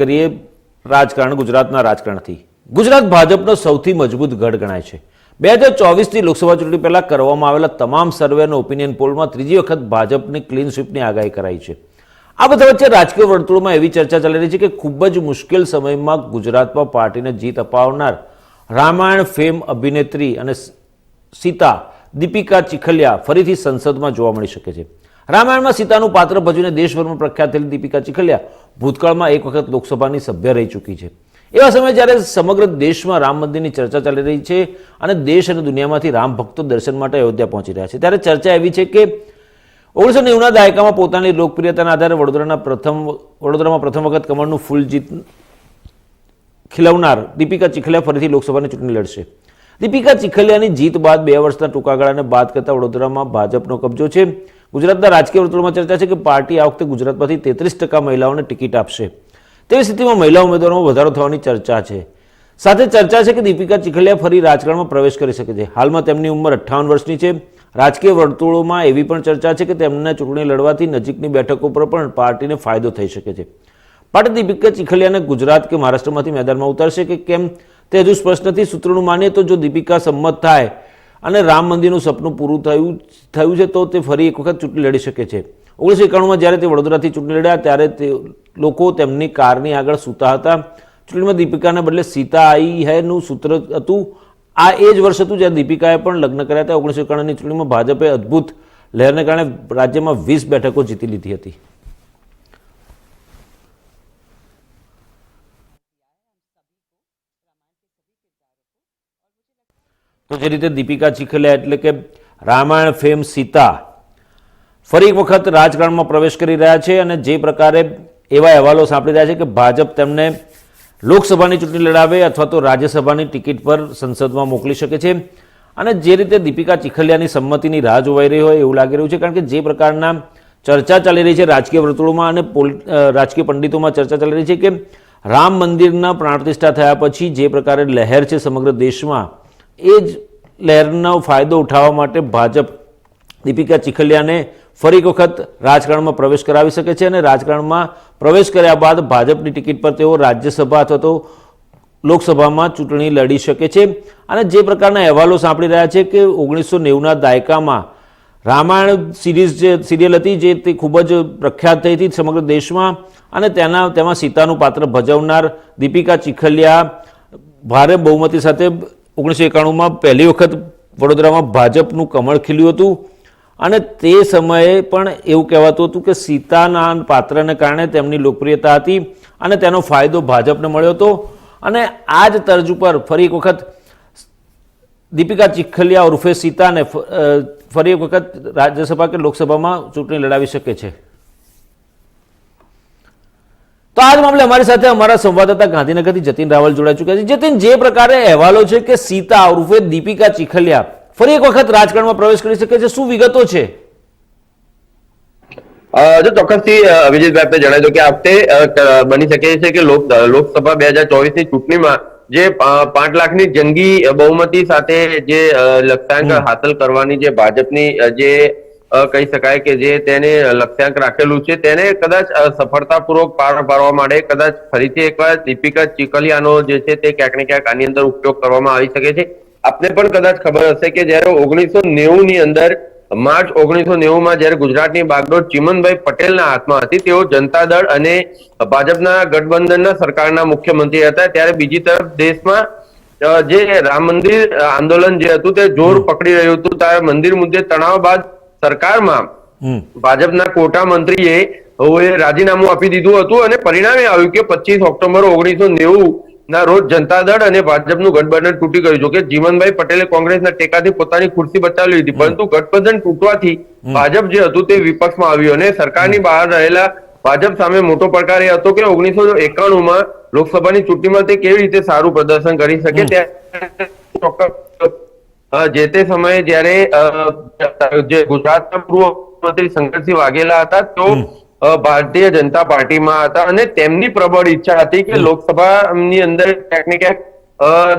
કરીએ રાજકારણ ગુજરાતના રાજકારણથી. ગુજરાત ભાજપનો સૌથી મજબૂત ગઢ ગણાય છે. બે હજાર ચોવીસની લોકસભા ચૂંટણી પહેલા કરવામાં આવેલા તમામ સર્વેનો ઓપિનિયન પોલમાં ત્રીજી વખત ભાજપની ક્લીન સ્વીપની આગાહી કરાઈ છે. આ બધા વચ્ચે રાજકીય વર્તુળમાં એવી ચર્ચા ચાલી રહી છે કે ખૂબ જ મુશ્કેલ સમયમાં ગુજરાતમાં પાર્ટીને જીત અપાવનાર રામાયણ ફેમ અભિનેત્રી અને સીતા દીપિકા ચીખલિયા ફરીથી સંસદમાં જોવા મળી શકે છે. રામાયણમાં સીતાનું પાત્ર ભજવીને દેશભરમાં પ્રખ્યાત થયેલી દીપિકા ચીખલિયા ભૂતકાળમાં એક વખત લોકસભાની સભ્ય રહી ચૂકી છે. એવા સમયે જ્યારે સમગ્ર દેશમાં રામ મંદિરની ચર્ચા ચાલી રહી છે અને દેશ અને દુનિયામાંથી રામ ભક્તો દર્શન માટે અયોધ્યા પહોંચી રહ્યા છે, ત્યારે ચર્ચા એવી છે કે ઓગણીસો નેવુંના દાયકામાં પોતાની લોકપ્રિયતાના આધારે વડોદરાના પ્રથમ વડોદરામાં પ્રથમ વખત કમળનું ફૂલ જીત ખીલવનાર દીપિકા ચીખલિયા ફરીથી લોકસભાની ચૂંટણી લડશે. દીપિકા ચીખલિયાની જીત બાદ બે વર્ષના ટૂંકા ગાળાને બાદ કરતા વડોદરામાં ભાજપનો કબજો છે. ગુજરાતના રાજકીય વર્તુળમાં ચર્ચા છે કે પાર્ટી આ વખતે ગુજરાતમાંથી તેત્રીસ ટકા મહિલાઓને ટિકિટ આપશે. તેવી સ્થિતિમાં મહિલા ઉમેદવારોમાં વધારો થવાની ચર્ચા છે. સાથે ચર્ચા છે કે દીપિકા ચીખલિયા ફરી રાજકારણમાં પ્રવેશ કરી શકે છે. હાલમાં તેમની ઉંમર અઠ્ઠાવન વર્ષની છે. રાજકીય વર્તુળોમાં એવી પણ ચર્ચા છે કે તેમના ચૂંટણી લડવાથી નજીકની બેઠકો પર પણ પાર્ટીને ફાયદો થઈ શકે છે. પાર્ટી દીપિકા ચીખલિયાને ગુજરાત કે મહારાષ્ટ્રમાંથી મેદાનમાં ઉતારશે કે કેમ તે હજુ સ્પષ્ટ નથી. સૂત્રોનું માનીએ તો જો દીપિકા સંમત થાય અને રામ મંદિરનું સપનું પૂરું થયું થયું છે તો તે ફરી એક વખત ચૂંટણી લડી શકે છે. ઓગણીસો એકાણુંમાં જ્યારે તે વડોદરાથી ચૂંટણી લડ્યા, ત્યારે તે લોકો તેમની કારની આગળ સૂતા હતા. ચૂંટણીમાં દીપિકાને બદલે સીતા આઈ હૈનું સૂત્ર હતું. આ એ જ વર્ષ હતું જ્યારે દીપિકાએ પણ લગ્ન કર્યા હતા. ઓગણીસો એકાણુંની ચૂંટણીમાં ભાજપે અદ્ભુત લહેરને કારણે રાજ્યમાં વીસ બેઠકો જીતી લીધી હતી. તો જે રીતે દીપિકા ચીખલિયા એટલે કે રામાયણ, ફેમ, સીતા ફરી એક વખત રાજકારણમાં પ્રવેશ કરી રહ્યા છે અને જે પ્રકારે એવા અહેવાલો સાંપડી રહ્યા છે કે ભાજપ તેમને લોકસભાની ચૂંટણી લડાવે અથવા તો રાજ્યસભાની ટિકિટ પર સંસદમાં મોકલી શકે છે. અને જે રીતે દીપિકા ચીખલિયાની સંમતિની રાહ જોવાઈ રહી હોય એવું લાગી રહ્યું છે, કારણ કે જે પ્રકારના ચર્ચા ચાલી રહી છે રાજકીય વર્તુળોમાં અને રાજકીય પંડિતોમાં ચર્ચા ચાલી રહી છે કે રામ મંદિરના પ્રાણ પ્રતિષ્ઠા થયા પછી જે પ્રકારે લહેર છે સમગ્ર દેશમાં એ જ લહેરનો ફાયદો ઉઠાવવા માટે ભાજપ દીપિકા ચીખલિયાને ફરી એક વખત રાજકારણમાં પ્રવેશ કરાવી શકે છે અને રાજકારણમાં પ્રવેશ કર્યા બાદ ભાજપની ટિકિટ પર તેઓ રાજ્યસભા અથવા તો લોકસભામાં ચૂંટણી લડી શકે છે. અને જે પ્રકારના અહેવાલો સાંભળી રહ્યા છે કે ઓગણીસો નેવુંના દાયકામાં રામાયણ સિરીઝ જે સિરિયલ હતી જે તે ખૂબ જ પ્રખ્યાત થઈ હતી સમગ્ર દેશમાં અને તેના તેમાં સીતાનું પાત્ર ભજવનાર દીપિકા ચીખલિયા ભારે બહુમતી સાથે ઓગણીસો એકાણુંમાં પહેલી વખત વડોદરામાં ભાજપનું કમળ ખીલ્યું હતું. અને તે સમયે પણ એવું કહેવાતું હતું કે સીતાના પાત્રને કારણે તેમની લોકપ્રિયતા હતી અને તેનો ફાયદો ભાજપને મળ્યો હતો. અને આ જ તર્જ ઉપર ફરી એક વખત દીપિકા ચીખલિયા ઉર્ફે સીતાને ફરી એક વખત રાજ્યસભા કે લોકસભામાં ચૂંટણી લડાવી શકે છે. તો આજ મામલે અમારી સાથે અમારા સંવાદદાતા ગાંધીનગરથી જતીન રાવલ જોડાઈ ચૂક્યા છે. જતીન જે પ્રકારે અહેવાલો છે કે સીતા ઉર્ફે દીપિકા ચીખલિયા ફરી એક વખત રાજકારણમાં પ્રવેશ કરી શકે છે શું વિગતો છે? જો ચોક્કસથી અભિજીતભાઈ આપને જણાવી દો કે આ વખતે બની શકે છે કે લોકસભા બે હજાર ચોવીસની ચૂંટણીમાં જે પાંચ લાખની જંગી બહુમતી સાથે જે લક્ષ્યાંક હાંસલ કરવાની જે ભાજપની જે કહી શકાય કે જે તેને લક્ષ્યાંક રાખેલું છે તેને કદાચ સફળતાપૂર્વક પાર પાડવા માટે કદાચ ફરીથી એકવાર દીપિકા ચીકલિયાનો જે છે તે ક્યાંક ને ક્યાંક આની અંદર ઉપયોગ કરવામાં આવી શકે છે. આપને પણ કદાચ ખબર હશે કે જ્યારે ઓગણીસો નેવું ની અંદર માર્ચ ઓગણીસો નેવું માં જયારે ગુજરાતની બાગડોળ ચિમનભાઈ પટેલના હાથમાં હતી તેઓ જનતા દળ અને ભાજપના ગઠબંધનના સરકારના મુખ્યમંત્રી હતા ત્યારે બીજી તરફ દેશમાં જે રામ મંદિર આંદોલન જે હતું તે જોર પકડી રહ્યું હતું ત્યારે મંદિર મુદ્દે તણાવ બાદ સરકારમાં ભાજપના કોટા મંત્રીએ રાજીનામું આપી દીધું હતું અને પરિણામે આવ્યું કે પચીસ ઓક્ટોબર ઓગણીસો નેવું ના રોજ જનતા દળ અને ભાજપનું ગઠબંધન તૂટી ગયું. જોકે જીવનભાઈ પટેલે કોંગ્રેસના ટેકાથી પોતાની ખુરશી બચાવી લીધી પરંતુ ગઠબંધન તૂટવાથી ભાજપ જે હતું તે વિપક્ષમાં આવ્યું અને સરકારની બહાર રહેલા ભાજપ સામે મોટો પડકાર એ હતો કે ઓગણીસો એકાણું માં લોકસભાની ચૂંટણીમાં તે કેવી રીતે સારું પ્રદર્શન કરી શકે ત્યાં જે તે સમયે જ્યારે જે ગુજરાતના પૂર્વ મંત્રી શંકરસિંહ વાઘેલા હતા તો ભારતીય જનતા પાર્ટીમાં હતા અને તેમની પ્રબળ ઈચ્છા હતી કે લોકસભાની અંદર ક્યાંક ને ક્યાંક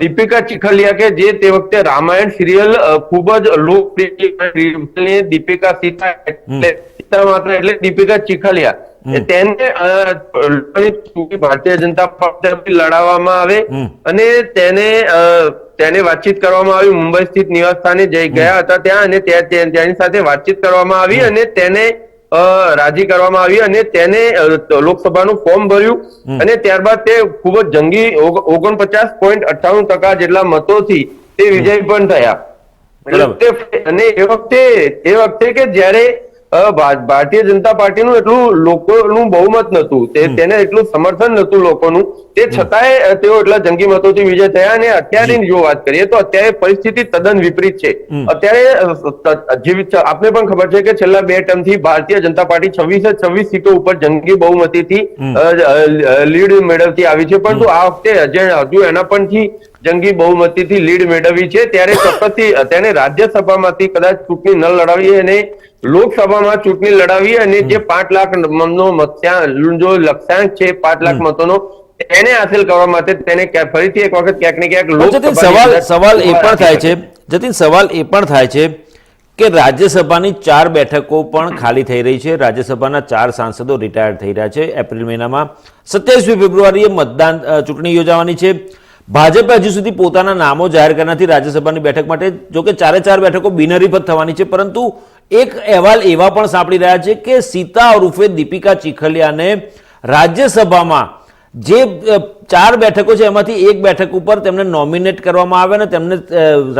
દીપિકા ચીખલિયા કે જે તે વખતે રામાયણ સિરિયલ ખૂબ જ લોકપ્રિય દીપિકા સીતા સીતા માત્ર એટલે દીપિકા ચીખલિયા. તેને ભારતીય જનતા પાર્ટી લડાવવામાં આવે અને તેને તેને વાતચીત કરવામાં આવી. મુંબઈ સ્થિત નિવાસસ્થાને જઈ ગયા હતા ત્યાં અને તેની સાથે વાતચીત કરવામાં આવી અને તેને રાજી કરવામાં આવી અને તેને લોકસભાનું ફોર્મ ભર્યું. અને ત્યારબાદ તે ખૂબ જ જંગી ઓગણપચાસ પોઈન્ટ અઠ્ઠાણું ટકા જેટલા મતોથી તે વિજય પણ થયા. અને એ વખતે એ વખતે કે જ્યારે ભારતીય જનતા પાર્ટીનું એટલું લોકોનું બહુમત નતું તે તેને એટલું સમર્થન નતું લોકોનું. તે છતાંય તેઓ એટલા જંગી મતોથી વિજય થયા અને અત્યારની જો વાત કરીએ તો અત્યારે પરિસ્થિતિ તદ્દન વિપરીત છે. અત્યારે જેવી આપને પણ ખબર છે કે છેલ્લા બે ટર્મથી ભારતીય જનતા પાર્ટી છવ્વીસે છવ્વીસ સીટો ઉપર જંગી બહુમતીથી લીડ મેળવતી આવી છે. પરંતુ આ વખતે હજે- હજુ એના પણથી જંગી બહુમતીથી લીડ મેળવી છે. ત્યારે ચોક્કસથી તેને રાજ્યસભામાંથી કદાચ ચૂંટણી ન લડાવી અને લોકસભામાં ચૂંટણી લડાવી અને જે પાંચ લાખ મતનો જો લક્ષ્યાંક છે પાંચ લાખ મતોનો એને હાંસલ કરવા માટે તેને ફરીથી એક વખત ક્યાંક ને ક્યાંક સવાલ સવાલ એ પણ થાય છે જતીન સવાલ એ પણ થાય છે કે રાજ્યસભાની ચાર બેઠકો પણ ખાલી થઈ રહી છે. રાજ્યસભાના ચાર સાંસદો રિટાયર થઈ રહ્યા છે. એપ્રિલ મહિનામાં સત્યાવીસમી ફેબ્રુઆરીએ મતદાન ચૂંટણી યોજાવાની છે. ભાજપે હજુ સુધી પોતાના નામો જાહેર કર્યા નથી રાજ્યસભાની બેઠક માટે, જો કે ચારે ચાર બેઠકો બિનહરીફ થવાની છે. પરંતુ એક અહેવાલ એવા પણ સાંપડી રહ્યા છે કે સીતા ઉર્ફે દીપિકા ચીખલિયાને રાજ્યસભામાં જે ચાર બેઠકો છે, એમાંથી એક બેઠક ઉપર તેમને નોમિનેટ કરવામાં આવે અને તેમને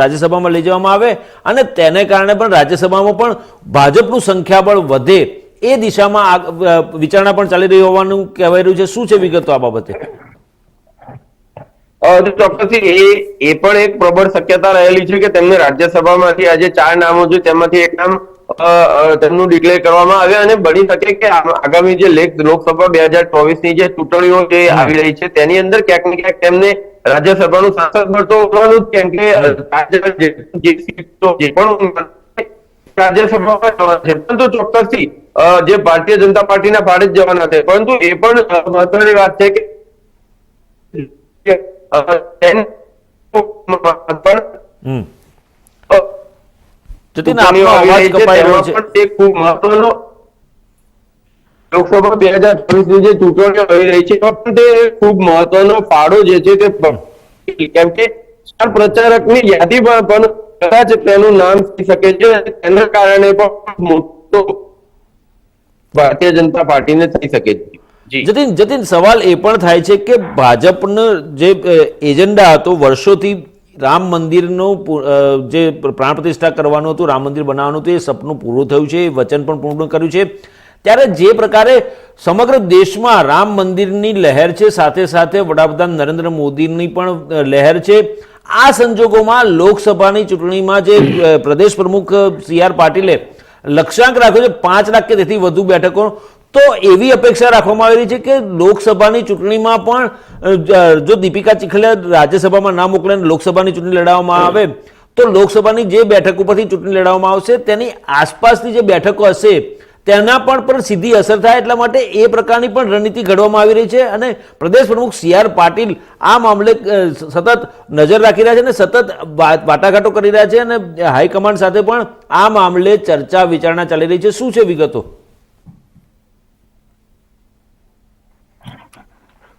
રાજ્યસભામાં લઈ જવામાં આવે અને તેને કારણે પણ રાજ્યસભામાં પણ ભાજપનું સંખ્યાબળ વધે એ દિશામાં વિચારણા પણ ચાલી રહી હોવાનું કહેવાય રહ્યું છે. શું છે વિગતો આ બાબતે? ચોક્કસથી એ એ પણ એક પ્રબળ શક્યતા રહેલી છે કે તેમને રાજ્યસભામાંથી આજે ચાર નામો છે, તેમાંથી એક નામ તેમનું ડિક્લેર કરવામાં આવે અને બની શકે કે આગામી જે લેખ, લોકસભા બે હજાર ચોવીસની જે ચૂંટણીઓ જે આવી રહી છે, તેની અંદર ક્યાંક ને ક્યાંક તેમને રાજ્યસભાનું સાંસદ મળતો હોવાનું જ કેમ કે જે પણ રાજ્યસભામાં છે. પરંતુ ચોક્કસથી જે ભારતીય જનતા પાર્ટીના ભાડે જ જવાના છે. પરંતુ એ પણ મહત્વની વાત છે કે જતીન આપનો અવાજ કપાઈ રહ્યો છે. તે ખૂબ મહત્વનો લોકસભા બે હજાર ચોવીસની જે ચૂંટણીઓ આવી રહી છે પણ તે ખૂબ મહત્વનો ફાળો જે છે તે કેમ કે સ્ટાર પ્રચારકની યાદીમાં પણ કદાચ તેનું નામ થઈ શકે છે તેના કારણે પણ મોટો ભારતીય જનતા પાર્ટીને થઈ શકે છે. જતીન જતીન, સવાલ એ પણ થાય છે કે ભાજપનો જે એજન્ડા હતો, વર્ષોથી રામ મંદિરનું જે પ્રાણ પ્રતિષ્ઠા કરવાનું હતું, રામ મંદિર બનાવવાનું હતું, એ સપનું પૂરું થયું છે વચન પણ પૂર્ણ કર્યું છે. ત્યારે જે પ્રકારે સમગ્ર દેશમાં રામ મંદિરની લહેર છે, સાથે સાથે વડાપ્રધાન નરેન્દ્ર મોદીની પણ લહેર છે. આ સંજોગોમાં લોકસભાની ચૂંટણીમાં જે પ્રદેશ પ્રમુખ સી આર પાટીલે લક્ષ્યાંક રાખ્યો છે, પાંચ લાખ કે તેથી વધુ બેઠકો તો એવી અપેક્ષા રાખવામાં આવી રહી છે કે લોકસભાની ચૂંટણીમાં પણ જો દીપિકા ચીખલિયા રાજ્યસભામાં ના મોકલે લોકસભાની ચૂંટણી લડાવવામાં આવે તો લોકસભાની જે બેઠક ઉપરથી ચૂંટણી લડાવવામાં આવશે તેની આસપાસની જે બેઠકો હશે તેના પણ પર સીધી અસર થાય એટલા માટે એ પ્રકારની પણ રણનીતિ ઘડવામાં આવી રહી છે અને પ્રદેશ પ્રમુખ સી આર પાટીલ આ મામલે સતત નજર રાખી રહ્યા છે અને સતત વાટાઘાટો કરી રહ્યા છે અને હાઈકમાન્ડ સાથે પણ આ મામલે ચર્ચા વિચારણા ચાલી રહી છે. શું છે વિગતો?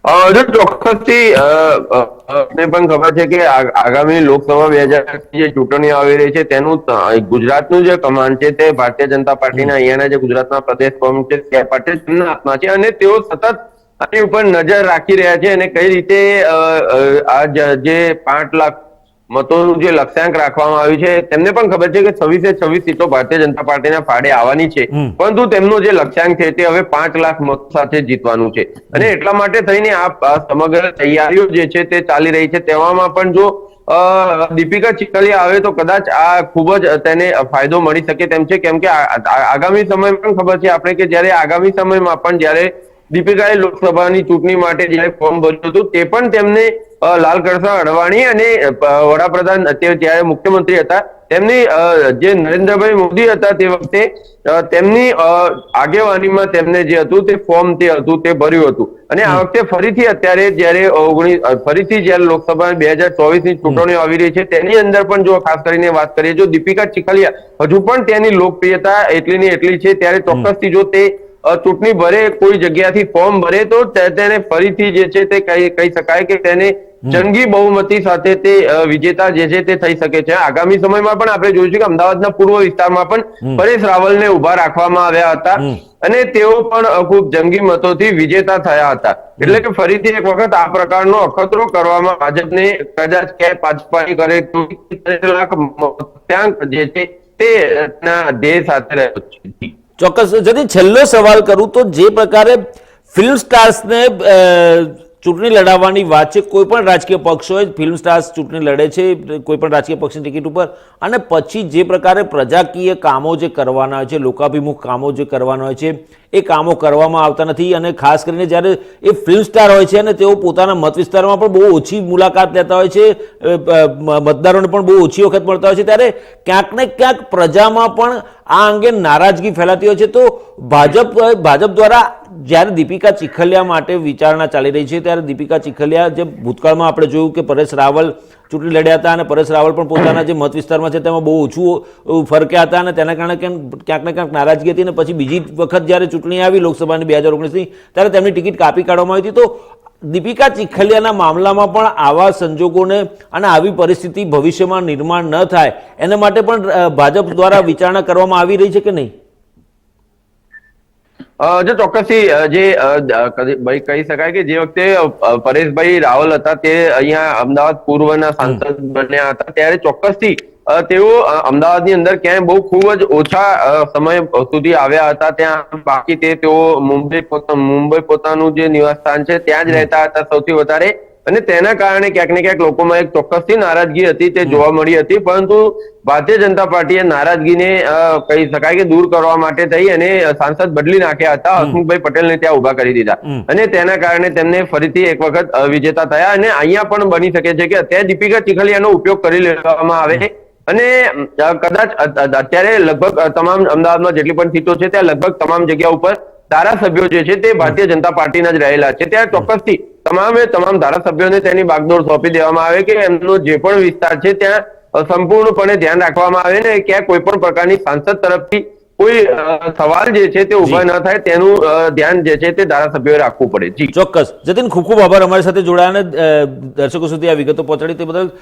ચોક્કસથી અ, પણ ખબર છે કે આગામી લોકસભા બે હજાર જે ચૂંટણીઓ આવી રહી છે તેનું ગુજરાતનું જે કમાન્ડ છે તે ભારતીય જનતા પાર્ટીના અહીંયાના જે ગુજરાતના પ્રદેશ પ્રમુખ છે તે પાટીલ તેમના હાથમાં છે અને તેઓ સતત આની ઉપર નજર રાખી રહ્યા છે અને કઈ રીતે આ જે પાંચ લાખ મતોનું જે લક્ષ્યાંક રાખવામાં આવ્યું છે તેમને પણ ખબર છે કે છવ્વીસે છવ્વીસ સીટો ભારતીય જનતા પાર્ટીના ફાળે આવવાની છે. પરંતુ તેમનો જે લક્ષ્યાંક છે તે હવે પાંચ લાખ મત સાથે જીતવાનું છે. અને એટલા માટે થઈને આ સમગ્ર તૈયારીઓ જે છે તે ચાલી રહી છે. તેવામાં પણ જો દીપિકા ચિકલિયા આવે તો કદાચ આ ખૂબ જ તેને ફાયદો મળી શકે તેમ છે. કેમ કે આગામી સમયમાં પણ ખબર છે આપણે કે જ્યારે આગામી સમયમાં પણ જયારે દીપિકાએ લોકસભાની ચૂંટણી માટે જયારે ફોર્મ ભર્યું હતું તે પણ તેમને લાલકૃષ્ણ અડવાણી અને વડાપ્રધાન અત્યારે ત્યારે મુખ્યમંત્રી હતા તેમની જે નરેન્દ્રભાઈ મોદી હતા તે વખતે તેમની આગેવાનીમાં તેમને જે હતું તે ફોર્મ તે હતું તે ભર્યું હતું. અને આ વખતે ફરીથી અત્યારે જયારે ઓગણીસ ફરીથી જયારે લોકસભા બે હજાર ચોવીસની ચૂંટણીઓ આવી રહી છે તેની અંદર પણ જો ખાસ કરીને વાત કરીએ જો દીપિકા ચીખલિયા હજુ પણ તેની લોકપ્રિયતા એટલી ને એટલી છે ત્યારે ચોક્કસથી જો તે ચૂંટણી ભરે કોઈ જગ્યાથી ફોર્મ ભરે તો તેને ફરીથી જે છે તે કહી કહી શકાય કે તેને જંગી બહુમતી સાથે તે વિજેતા જે છે તે થઈ શકે છે. આગામી સમયમાં પણ આપણે જોઈશું કે અમદાવાદના પૂર્વ વિસ્તારમાં પણ પરેશ રાવલને ઊભા રાખવામાં આવ્યા હતા અને તેઓ પણ ખૂબ જંગી મતોથી વિજેતા થયા હતા. એટલે કે ફરીથી એક વખત આ પ્રકારનો અખતરો કરવામાં ભાજપને કદાચ ક્યાંય પાછપાઈ કરે તો લાખ મતાંક જે છે તે ધ્યેય સાથે રહ્યો છે. ચોક્કસ. যদি છેલ્લો સવાલ કરું તો જે પ્રકારે ફિલ્મ સ્ટાર્સને ચૂંટણી લડાવવાની વાત છે, કોઈ પણ રાજકીય પક્ષ હોય, ફિલ્મ સ્ટાર્સ ચૂંટણી લડે છે, કોઈ પણ રાજકીય પક્ષની ટિકિટ ઉપર, અને પછી જે પ્રકારે પ્રજાકીય કામો જે કરવાના હોય છે, લોકાભિમુખ કામો જે કરવાના હોય છે, એ કામો કરવામાં આવતા નથી. અને ખાસ કરીને જ્યારે એ ફિલ્મ સ્ટાર હોય છે અને તેઓ પોતાના મત વિસ્તારમાં પણ બહુ ઓછી મુલાકાત લેતા હોય છે મતદારોને પણ બહુ ઓછી વખત મળતા હોય છે, ત્યારે ક્યાંક ને ક્યાંક પ્રજામાં પણ આ અંગે નારાજગી ફેલાતી હોય છે. તો ભાજપ ભાજપ દ્વારા જ્યારે દીપિકા ચીખલિયા માટે વિચારણા ચાલી રહી છે, ત્યારે દીપિકા ચીખલિયા જે ભૂતકાળમાં આપણે જોયું કે પરેશ રાવલ ચૂંટણી લડ્યા હતા અને પરેશ રાવલ પણ પોતાના જે મત વિસ્તારમાં છે તેમાં બહુ ઓછું ફરક્યા હતા અને તેના કારણે ક્યાંક ક્યાંક ને ક્યાંક નારાજગી હતી અને પછી બીજી વખત જ્યારે ચૂંટણી આવી લોકસભાની બે હજાર ઓગણીસની, ત્યારે તેમની ટિકિટ કાપી કાઢવામાં આવી હતી. તો દીપિકા ચીખલિયાના મામલામાં પણ આવા સંજોગોને અને આવી પરિસ્થિતિ ભવિષ્યમાં નિર્માણ ન થાય, એના માટે પણ ભાજપ દ્વારા વિચારણા કરવામાં આવી રહી છે કે નહીં? જો ચોક્કસથી જે ભાઈ કહી શકાય કે જે વખતે પરેશભાઈ રાવલ હતા તે અહીંયા અમદાવાદ પૂર્વના સાંસદ બન્યા હતા ત્યારે ચોક્કસથી તેઓ અમદાવાદની અંદર ક્યાંય બહુ ખૂબ જ ઓછા સમય સુધી આવ્યા હતા ત્યાં બાકી તે તેઓ મુંબઈ મુંબઈ પોતાનું જે નિવાસ સ્થાન છે ત્યાં જ રહેતા હતા. સૌથી વધારે અને તેના કારણે ક્યાંક ને ક્યાંક લોકોમાં એક ચોક્કસથી નારાજગી હતી તે જોવા મળી હતી. પરંતુ ભારતીય જનતા પાર્ટીએ નારાજગીને કહી શકાય કે દૂર કરવા માટે થઈ અને સાંસદ બદલી નાખ્યા હતા. હસમુખભાઈ પટેલને ત્યાં ઊભા કરી દીધા. અને તેના કારણે તેમને ફરીથી એક વખત વિજેતા થયા અને અહીંયા પણ બની શકે છે કે અત્યારે દીપિકા ચીખલિયાનો ઉપયોગ કરી લેવામાં આવે. અને કદાચ અત્યારે લગભગ તમામ અમદાવાદમાં જેટલી પણ સીટો છે ત્યાં લગભગ તમામ જગ્યા ઉપર ધારાસભ્યો જે છે તે ભારતીય જનતા પાર્ટીના જ રહેલા છે. ત્યાં ચોક્કસથી તમામે તમામ ધારાસભ્યોને તેની બાગડોર સોંપી દેવામાં આવે કે એમનો જે પણ વિસ્તાર છે ત્યાં સંપૂર્ણપણે ધ્યાન રાખવામાં આવે ને ક્યાં કોઈ પણ પ્રકારની સાંસદ તરફથી કોઈ સવાલ જે છે તે ઊભા ન થાય તેનું ધ્યાન જે છે તે ધારાસભ્યોએ રાખવું પડે. જી. ચોક્કસ. જતીન ખૂબ ખૂબ આભાર અમારી સાથે જોડાયા દર્શકો સુધી આ વિગતો પહોંચાડી તે બદલ